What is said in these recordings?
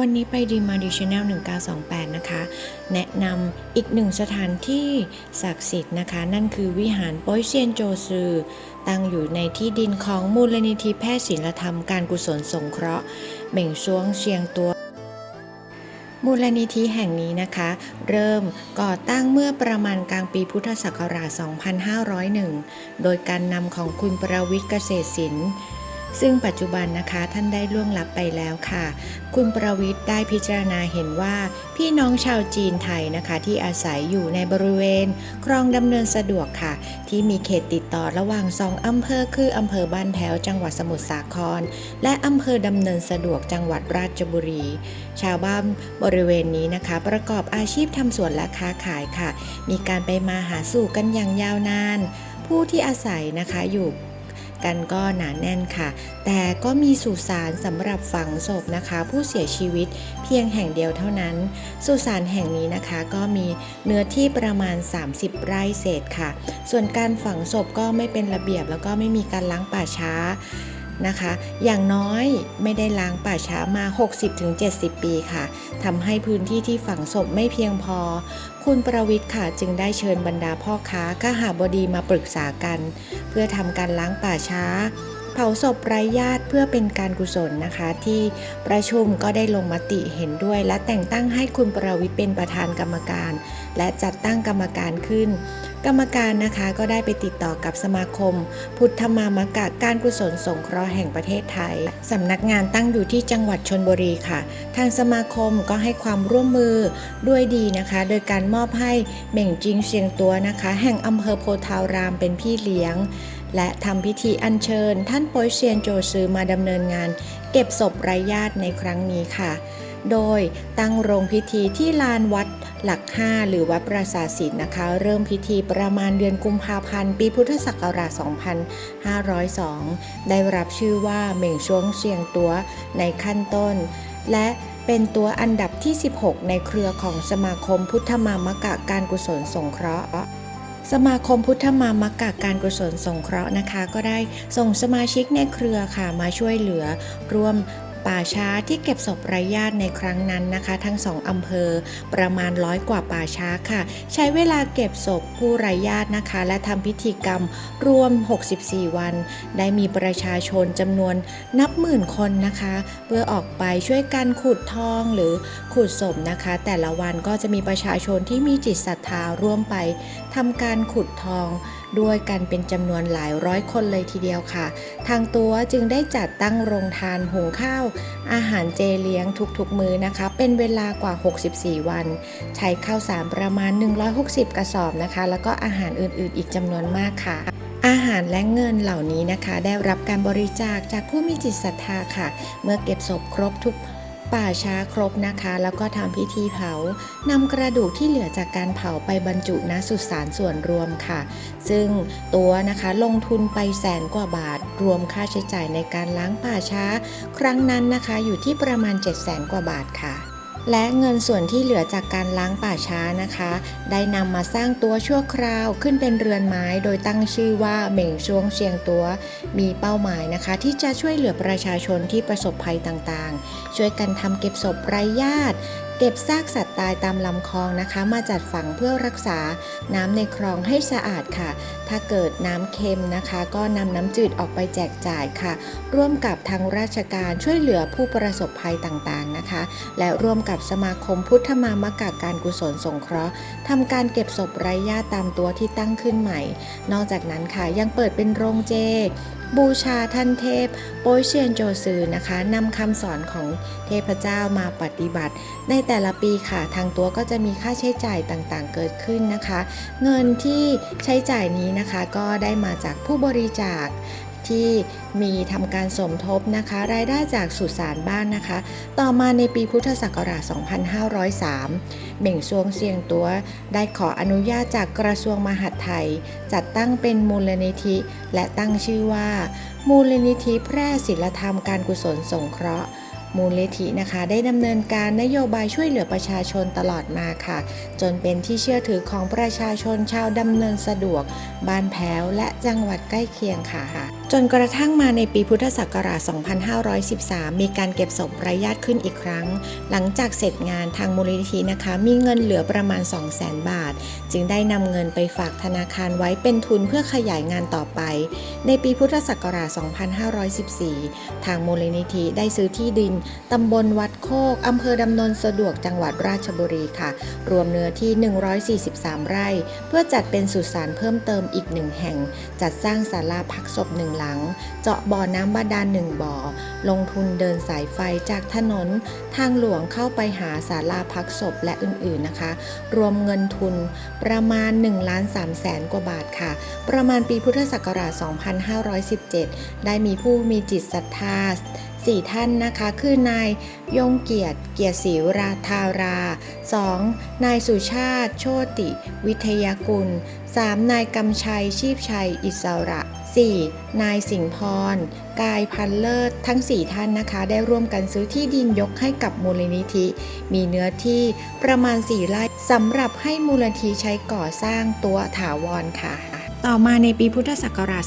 วันนี้ไปดีมาดีชแนล1928 นะคะ แนะนำอีกหนึ่งสถานที่ศักดิ์สิทธิ์นะคะ นั่นคือวิหารโป้ยเซียนโจซือ ตั้งอยู่ในที่ดินของมูลนิธิแพทย์ศิลธรรมการกุศลสงเคราะห์เหม่งช่วงเชียงตัว มูลนิธิแห่งนี้นะคะ เริ่มก่อตั้งเมื่อประมาณกลางปีพุทธศักราช 2501 โดยการนำของคุณประวิทย์เกษตรศิลป์ ซึ่งปัจจุบันนะคะท่านได้ล่วงลับไปแล้วค่ะ คุณประวิทย์ได้พิจารณาเห็นว่า พี่น้องชาวจีนไทยนะคะที่อาศัยอยู่ในบริเวณ คลองดำเนินสะดวกค่ะ ที่มีเขตติดต่อระหว่างสองอำเภอคืออำเภอบ้านแถวจังหวัดสมุทรสาคร และอำเภอดำเนินสะดวกจังหวัดราชบุรี ชาวบ้านบริเวณนี้นะคะ ประกอบอาชีพทำสวนและค้าขายค่ะ มีการไปมาหาสู่กันอย่างยาวนาน ผู้ที่อาศัยนะคะอยู่ กันก็หนาแน่นค่ะ แต่ก็มีสุสานสำหรับฝังศพนะคะ ผู้เสียชีวิตเพียงแห่งเดียวเท่านั้น สุสานแห่งนี้นะคะ ก็มีเนื้อที่ประมาณ 30 ไร่เศษค่ะ ส่วนการฝังศพก็ไม่เป็นระเบียบแล้วก็ไม่มีการล้างป่าช้า นะคะ อย่างน้อยไม่ได้ล้างป่าช้ามา 60-70 ปีค่ะทำให้พื้นที่ที่ฝังศพไม่เพียงพอ คุณประวิทย์ค่ะจึงได้เชิญบรรดาพ่อค้าข้าหาบดีมาปรึกษากัน เพื่อทำการล้างป่าช้า เผาศพไร้ญาติเพื่อเป็นการกุศลนะคะ ที่ประชุมก็ได้ลงมติเห็นด้วย และแต่งตั้งให้คุณประวิทย์เป็นประธานกรรมการ และจัดตั้งกรรมการขึ้น กรรมการนะคะก็ได้ไปติดต่อกับสมาคม พุทธมามกะการกุศลสงเคราะห์แห่งประเทศไทยสำนักงานตั้งอยู่ที่จังหวัดชนบุรีค่ะ ทางสมาคมก็ให้ความร่วมมือด้วยดีนะคะ โดยการมอบให้เหม่งจิงเชียงตัวนะคะ แห่งอำเภอโพธารามเป็นพี่เลี้ยง และทำพิธีอัญเชิญ ท่านโปยเซียนโจซือมาดำเนินงาน เก็บศพไร้ญาติในครั้งนี้ค่ะ โดยตั้งโรงพิธีที่ลานวัดหลัก 5 หรือวัดประสาทศิลป์นะคะ เริ่มพิธีประมาณเดือนกุมภาพันธ์ ปีพุทธศักราช 2502 ได้รับชื่อว่าเหม่งช่วงเชียงตัวในขั้นต้น และเป็นตัวอันดับที่ 16 ในเครือของสมาคมพุทธมามกะการกุศลสงเคราะห์ สมาคมพุทธมามกะการกุศลสงเคราะห์นะคะ ก็ได้ส่งสมาชิกในเครือค่ะมาช่วยเหลือร่วม ป่าช้าที่เก็บศพไร้ญาติในครั้งนั้นนะคะ ทั้งสองอำเภอประมาณร้อยกว่าป่าช้าค่ะ ใช้เวลาเก็บศพผู้ไร้ญาตินะคะ และทำพิธีกรรมรวม 64 วัน ได้มีประชาชนจำนวนนับหมื่นคนนะคะ เพื่อออกไปช่วยกันขุดทองหรือขุดศพนะคะ แต่ละวันก็จะมีประชาชนที่มีจิตศรัทธาร่วมไปทำการขุดทอง ด้วยกันเป็นจำนวนหลายร้อยคนเลยทีเดียวค่ะ ทางตัวจึงได้จัดตั้งโรงทานหุงข้าว อาหารเจเลี้ยงทุกๆ มื้อนะคะ เป็นเวลากว่า 64 วัน ใช้ข้าวสารประมาณ 160 กระสอบนะคะ แล้วก็อาหารอื่นๆ อีกจำนวนมากค่ะอาหารและเงินเหล่านี้นะคะ ได้รับการบริจาคจากผู้มีจิตศรัทธาค่ะ เมื่อเก็บศพครบทุก ป่าช้าครบนะคะ แล้วก็ทำพิธีเผานำกระดูกที่เหลือจากการเผาไปบรรจุณสุสานส่วนรวมค่ะ ซึ่งตัวนะคะลงทุนไปแสนกว่าบาท รวมค่าใช้จ่ายในการล้างป่าช้า ครั้งนั้นนะคะอยู่ที่ประมาณ 7 0 0แสนกว่าบาทค่ะ และเงินส่วนที่เหลือจากการล้างป่าช้านะคะ ได้นำมาสร้างตัวชั่วคราวขึ้นเป็นเรือนไม้โดยตั้งชื่อว่าเหม่งช่วงเชียงตัว มีเป้าหมายนะคะ ที่จะช่วยเหลือประชาชนที่ประสบภัยต่างๆ ช่วยกันทำเก็บศพไร้ญาติเก็บซากสัตว์ตายตามลำคลองนะคะ มาจัดฝังเพื่อรักษาน้ำในคลองให้สะอาดค่ะ ถ้าเกิดน้ำเค็มนะคะ ก็นำน้ำจืดออกไปแจกจ่ายค่ะ ร่วมกับทางราชการช่วยเหลือผู้ประสบภัยต่างๆนะคะ และร่วมกับสมาคมพุทธมามกะการกุศลสงเคราะห์ทำการเก็บศพไร้ญาติตามตัวที่ตั้งขึ้นใหม่ นอกจากนั้นค่ะยังเปิดเป็นโรงเจ บูชาท่านเทพโปยเชียนโจซือนะคะนำคำสอนของเทพเจ้ามาปฏิบัติ ในแต่ละปีค่ะ ทางตัวก็จะมีค่าใช้จ่ายต่างๆ เกิดขึ้นนะคะ เงินที่ใช้จ่ายนี้นะคะก็ได้มาจากผู้บริจาค ที่มีทำการสมทบนะคะ รายได้จากสุสานบ้านนะคะ ต่อมาในปีพุทธศักราช 2503 เหม่งซวงเซียงตัวได้ขออนุญาตจากกระทรวงมหาดไทย จัดตั้งเป็นมูลนิธิ และตั้งชื่อว่า มูลนิธิแพร่ศิลธรรมการกุศลสงเคราะห์มูลนิธินะคะได้ดำเนินการนโยบายช่วยเหลือประชาชนตลอดมาค่ะ จนเป็นที่เชื่อถือของประชาชนชาวดำเนินสะดวก บ้านแพ้วและจังหวัดใกล้เคียงค่ะ จนกระทั่งมาในปีพุทธศักราช 2513 มีการเก็บศพไร้ญาติขึ้นอีกครั้ง หลังจากเสร็จงานทางมูลนิธินะคะ มีเงินเหลือประมาณ 200,000 บาท จึงได้นำเงินไปฝากธนาคารไว้เป็นทุนเพื่อขยายงานต่อไป ในปีพุทธศักราช 2514 ทางมูลนิธิได้ซื้อที่ดินตำบลวัดโคกอำเภอดำเนินสะดวกจังหวัดราชบุรีค่ะ รวมเนื้อที่ 143 ไร่ เพื่อจัดเป็นสุสานเพิ่มเติมอีกหนึ่งแห่ง จัดสร้างศาลาพักศพหนึ่งหลัง เจาะบ่อน้ำบาดาลหนึ่งบ่อ ลงทุนเดินสายไฟจากถนนทางหลวงเข้าไปหาศาลาพักศพและอื่นๆนะคะ รวมเงินทุนประมาณ1ล้าน3แสนกว่าบาทค่ะ ประมาณปีพุทธศักราช 2517 ได้มีผู้มีจิตศรัทธาสี่ท่านนะคะคือนายยงเกียรติ เกียรติศรีราธารา 2. นายสุชาติ โชติ วิทยากุล 3. นายกำชัยชีพชัย อิสระ 4. นายสิงห์พร กายพันเลิศทั้ง 4 ท่านนะคะ ได้ร่วมกันซื้อที่ดินยกให้กับมูลนิธิ มีเนื้อที่ประมาณ 4 ไร่สำหรับให้มูลนิธิใช้ก่อสร้างตัวถาวรค่ะ ต่อมาในปีพุทธศักราช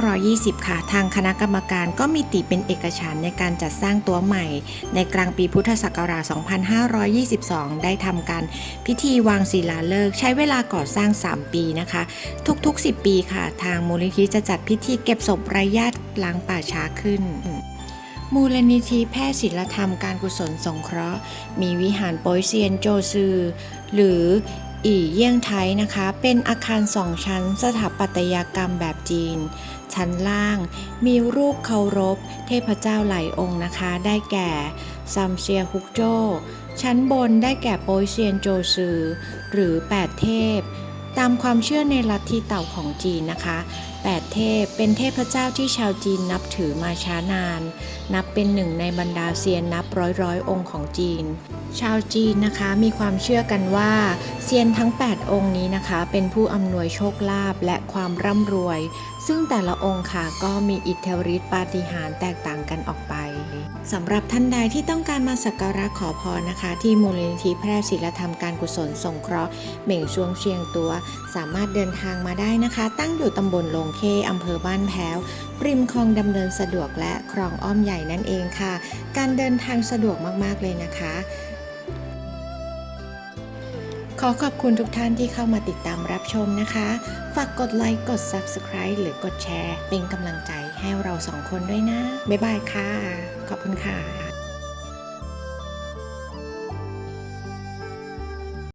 2520 ค่ะ ทางคณะกรรมการก็มีติเป็นเอกฉันในการจัดสร้างตัวใหม่ ในกลางปีพุทธศักราช 2522 ได้ทำการพิธีวางศิลาฤกษ์ใช้เวลาก่อสร้าง 3 ปีนะคะ ทุกๆ 10 ปีค่ะ ทางมูลนิธิจะจัดพิธีเก็บศพไร้ญาติล้างป่าช้าขึ้นมูลนิธิแพทย์ศิลธรรมการกุศลสงเคราะห์ มีวิหารโปยเซียนโจซือ หรือ อีเยี่ยงไทยนะคะ เป็นอาคารสองชั้นสถาปัตยกรรมแบบจีน ชั้นล่าง มีรูปเคารพ เทพเจ้าหลายองค์นะคะ ได้แก่ซัมเซียฮุกโจชั้นบนได้แก่โปยเซียนโจซือ หรือแปดเทพามความเชื่อในลัทธิเต่าของจีนนะคะ8เทพเป็นเทพเจ้าที่ชาวจีนนับถือมาช้านาน นับเป็นหนึ่งในบรรดาเซียนนับร้อยร้อยองค์ของจีน ชาวจีนนะคะมีความเชื่อกันว่าเซียนทั้ง 8 องค์นี้นะคะ เป็นผู้อำนวยโชคลาภและความร่ำรวย ซึ่งแต่ละองค์ค่ะก็มีอิทธิฤทธิปาฏิหาริย์แตกต่างกันออกไป สำหรับท่านใดที่ต้องการมาสักการะขอพรนะคะ ที่มูลนิธิแพร่ศิลธรรมการกุศลสงเคราะห์เหม่งช่วงเชียงตัว สามารถเดินทางมาได้นะคะ ตั้งอยู่ตำบลลงเคอำเภอบ้านแพ้ว ริมคลองดำเนินสะดวกและคลองอ้อมใหญ่นั่นเองค่ะ การเดินทางสะดวกมากๆเลยนะคะ อขอบคุณทุกท่านที่เข้ามาติดตามรับชมนะคะ ฝากกดไลค์กด Subscribe หรือกดแชร์ เป็นกำลังใจให้เราสองคนด้วยนะ บ๊ายบายค่ะ ขอบคุณค่ะ